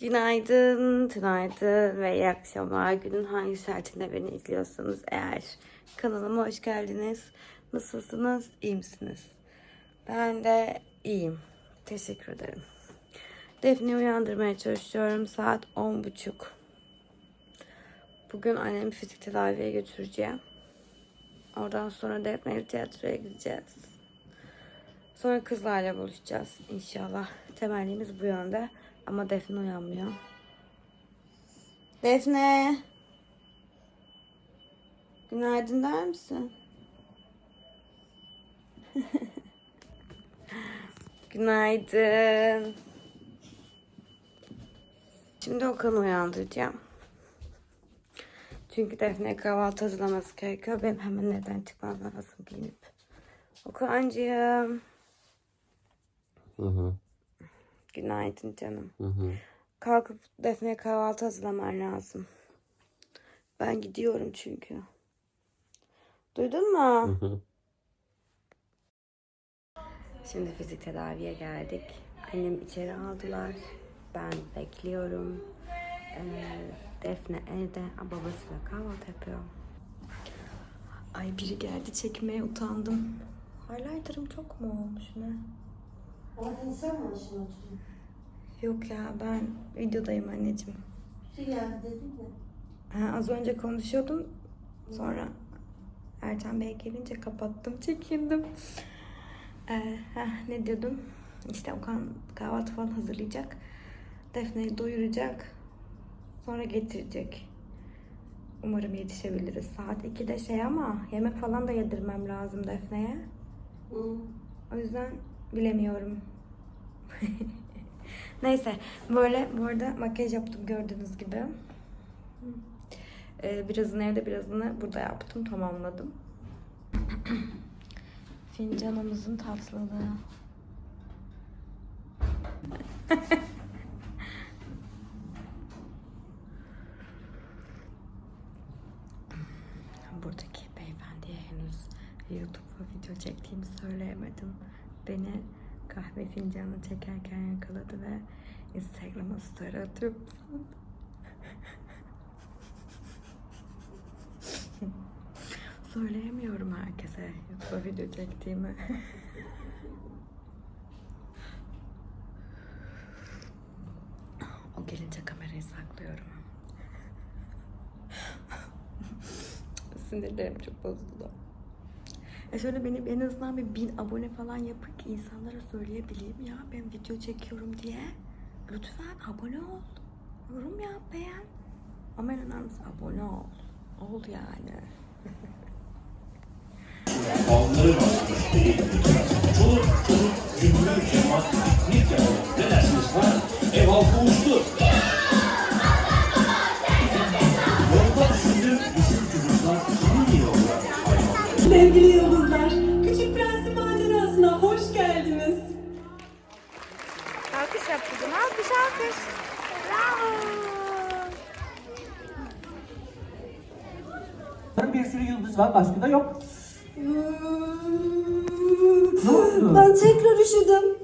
Günaydın, günaydın ve iyi akşamlar. Günün hangi saatinde beni izliyorsanız eğer kanalıma hoş geldiniz. Nasılsınız? İyi misiniz? Ben de iyiyim. Teşekkür ederim. Defne'yi uyandırmaya çalışıyorum. Saat 10.30. Bugün annemi fizik tedaviye götüreceğim. Oradan sonra Defne'yle tiyatroya gideceğiz. Sonra kızlarla buluşacağız inşallah. Temennimiz bu yönde. Ama Defne uyanmıyor. Defne. Günaydın der misin? Günaydın. Şimdi Okan'ı uyandıracağım. Çünkü Defne kahvaltı hazırlaması gerekiyor. Benim hemen neden çıkmam lazım giyinip. Okan'cığım. Hı hı. Günaydın canım. Hı hı. Kalkıp Defne'ye kahvaltı hazırlaman lazım. Ben gidiyorum çünkü. Duydun mu? Hı hı. Şimdi fizik tedaviye geldik. Annem içeri aldılar. Ben bekliyorum. Ee, Defne evde babasıyla kahvaltı yapıyor. Ay biri geldi çekmeye utandım. Highlighter'ım çok mu olmuş ne? Orada insan mı işin oturuyor? Yok ya ben videodayım anneciğim. Bir geldi dedim de. Ha, az önce konuşuyordum. Sonra Ercan Bey gelince kapattım, çekindim. Ee, heh, ne diyordum? İşte Okan kahvaltı falan hazırlayacak. Defne'yi doyuracak. Sonra getirecek. Umarım yetişebiliriz. Saat 2'de şey ama yemek falan da yedirmem lazım Defne'ye. O yüzden bilemiyorum. Neyse böyle bu arada makyaj yaptım gördüğünüz gibi. Ee, birazını evde birazını burada yaptım tamamladım. Fincanımızın tatlılığı. Buradaki beyefendiye henüz YouTube'a video çektiğimi söyleyemedim. Beni kahve fincanı çekerken yakaladı ve Instagram'a story atıyor? Söyleyemiyorum herkese YouTube'a video çektiğimi. o gelince kamerayı saklıyorum. Sinirlerim çok bozuldu. E şöyle beni en azından bir bin abone falan yapın ki insanlara söyleyebileyim ya ben video çekiyorum diye. Lütfen abone ol. Yorum yap beğen. Ama en önemlisi abone ol. Ol yani. Bir sürü yıldız var, başka da yok. Ne oldu? Ben tekrar üşüdüm.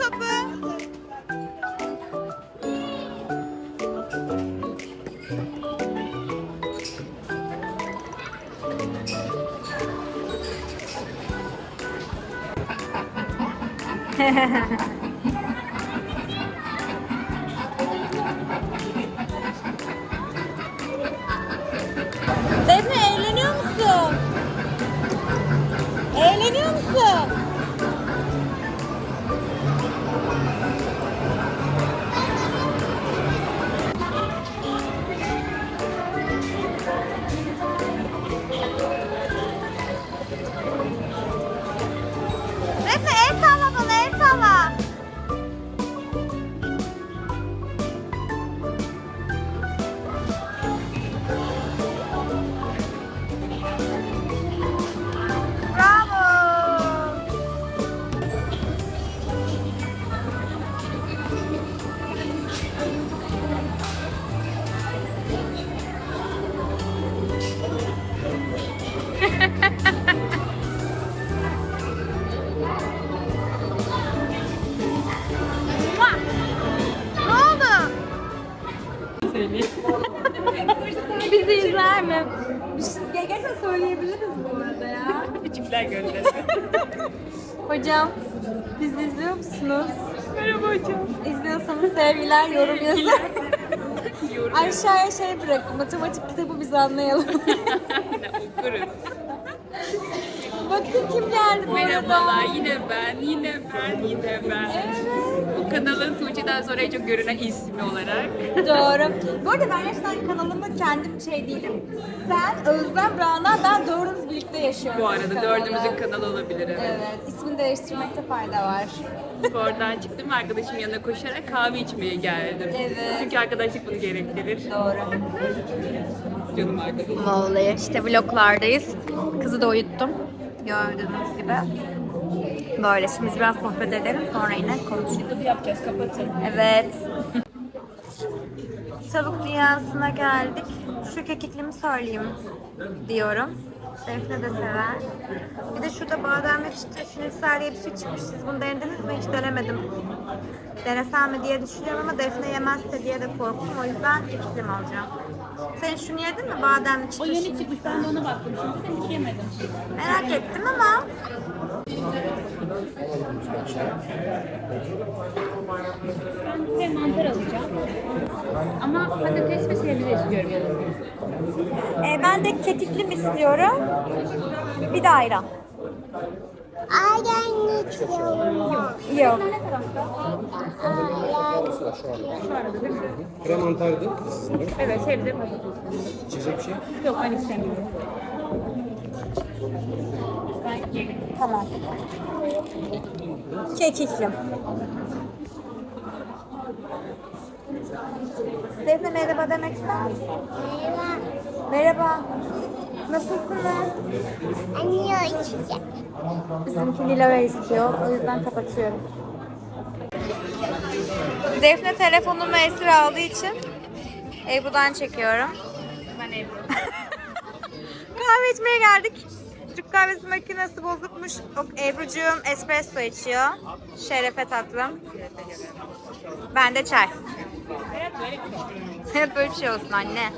셔프 Küçükler gönderin. Hocam, bizi izliyor musunuz? Merhaba hocam. İzliyorsanız sevgiler, yorum yazın. Aşağıya şey bırakın, matematik kitabı biz anlayalım. Okuruz. Bakın kim geldi bu arada. Merhabalar yine ben, yine ben, yine ben. Bu kanalın Tuğçe'den sonra en çok görünen ismi olarak. Doğru. Bu arada ben gerçekten kanalımda kendim şey değilim. Sen, Özlem, Rana, ben dördümüz birlikte yaşıyoruz. Bu arada dördümüzün kanalı olabilir evet. Evet, ismini değiştirmekte fayda var. Spordan çıktım ve arkadaşımın yanına koşarak kahve içmeye geldim. Evet. Çünkü arkadaşlık bunu gerektirir. Doğru. Canım arkadaşım. Vallahi işte vloglardayız. Kızı da uyuttum. Gördüğünüz gibi. Böyle şimdi biraz sohbet edelim sonra yine konuşuruz. yapacağız kapatın. Evet. Tavuk dünyasına geldik. Şu kekiklimi söyleyeyim diyorum. Defne de sever. Bir de şurada bademli çıtır şinitsel diye bir şey çıkmış. Siz bunu denediniz mi? Hiç denemedim. Denesem mi diye düşünüyorum ama Defne yemezse diye de korktum. O yüzden kekiklim alacağım. Sen şunu yedin mi? Bademli çıtır O yeni çıkmış ben de ona baktım şimdi de hiç yemedim. Merak ettim ama Ben bir de mantar alacağım. Ama patates ve sebze istiyorum yanında. e, ben de ketiklim istiyorum. Bir de ayran. Ayran içiyorum. Yok. Krem mantardı. Evet sebze patates. İçecek bir şey. Yok ben istemiyorum. Tamam. Kekiklim. Defne merhaba demek ister misin? Merhaba. Merhaba. Nasılsınız? Anne içeceğim. Bizimki Nilava istiyor. O yüzden kapatıyorum. Defne telefonumu esir aldığı için Ebru'dan çekiyorum. Ben Ebru. Kahve içmeye geldik. Türk kahvesi makinesi bozukmuş. Ebru'cuğum espresso içiyor. Şerefe tatlım. Ben de çay. Hep böyle bir şey olsun anne.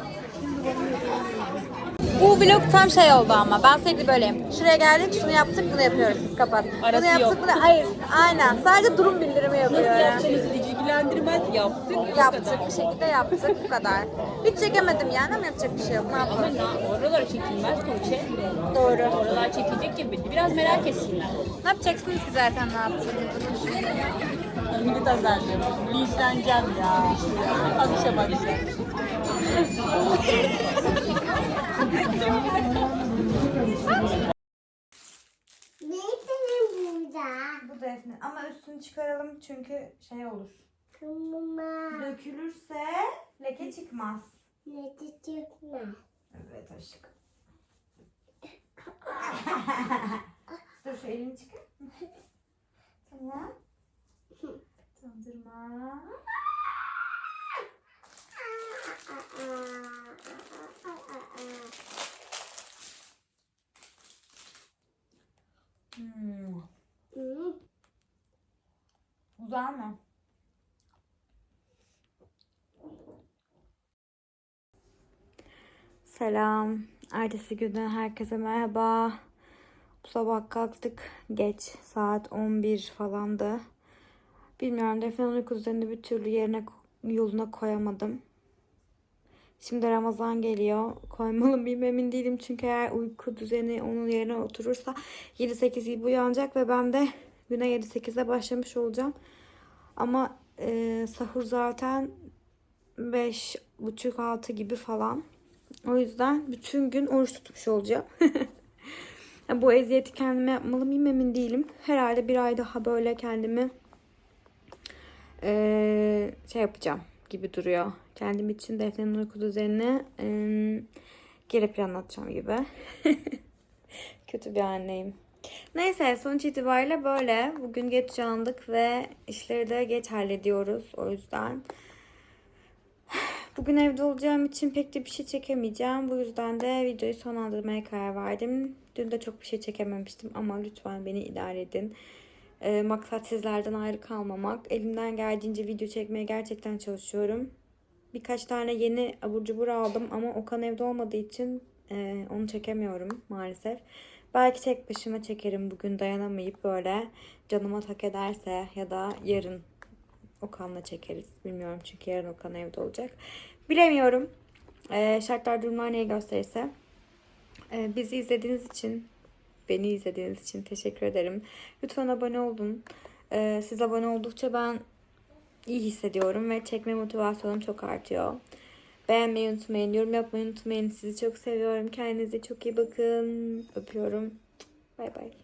Bu vlog tam şey oldu ama ben sürekli böyleyim. Şuraya geldik, şunu yaptık, bunu yapıyoruz. Kapat. Arası bunu yaptık, yok. bunu... Hayır, aynen. Sadece durum bildirimi yapıyor. yani. Yapacağınızı ilgilendirmez yaptık. Yaptık, bir şekilde yaptık, bu kadar. Hiç çekemedim yani ama yapacak bir şey yok. Ne Ama yapalım? na, oralar çekilmez Tuğçe. Doğru. Oralar çekilecek gibi. Biraz merak etsinler. Ne yapacaksınız ki zaten ne yaptığınızı? Millet azarlıyorum. Linçleneceğim ya. Al işe Çıkaralım çünkü şey olur. Kımıma. Dökülürse leke çıkmaz. Ne çıkma. Evet aşkım. Dur şu elini çıkar. tamam. Dondurma. Hmm. Hı. Güzel mi? Selam. Ertesi günden herkese merhaba. Bu sabah kalktık. Geç. Saat 11 falandı. Bilmiyorum. Uyku düzenini bir türlü yerine yoluna koyamadım. Şimdi Ramazan geliyor. Koymalı mıyım emin değilim. Çünkü eğer uyku düzeni onun yerine oturursa 7-8 gibi uyanacak ve ben de güne 7-8'de başlamış olacağım. Ama e, sahur zaten 5.30-6 gibi falan. O yüzden bütün gün oruç tutmuş olacağım. Bu eziyeti kendime yapmalı mıyım emin değilim. Herhalde bir ay daha böyle kendimi e, şey yapacağım gibi duruyor. Kendim için Defne'nin uyku düzenini e, geri planlatacağım gibi. Kötü bir anneyim. Neyse sonuç itibariyle böyle. Bugün geç uyandık ve işleri de geç hallediyoruz. O yüzden Bugün evde olacağım için pek de bir şey çekemeyeceğim. Bu yüzden de videoyu sonlandırmaya karar verdim. Dün de çok bir şey çekememiştim ama lütfen beni idare edin. Ee, maksat sizlerden ayrı kalmamak. Elimden geldiğince video çekmeye gerçekten çalışıyorum. Birkaç tane yeni abur cubur aldım ama Okan evde olmadığı için e, onu çekemiyorum maalesef. Belki tek başıma çekerim bugün dayanamayıp böyle canıma tak ederse ya da yarın Okan'la çekeriz. Bilmiyorum çünkü yarın Okan evde olacak. Bilemiyorum. Ee, şartlar durumlar neyi gösterirse. Ee, bizi izlediğiniz için, beni izlediğiniz için teşekkür ederim. Lütfen abone olun. Ee, siz abone oldukça ben iyi hissediyorum ve çekme motivasyonum çok artıyor. Beğenmeyi unutmayın, yorum yapmayı unutmayın. Sizi çok seviyorum. Kendinize çok iyi bakın. Öpüyorum. Bay bay.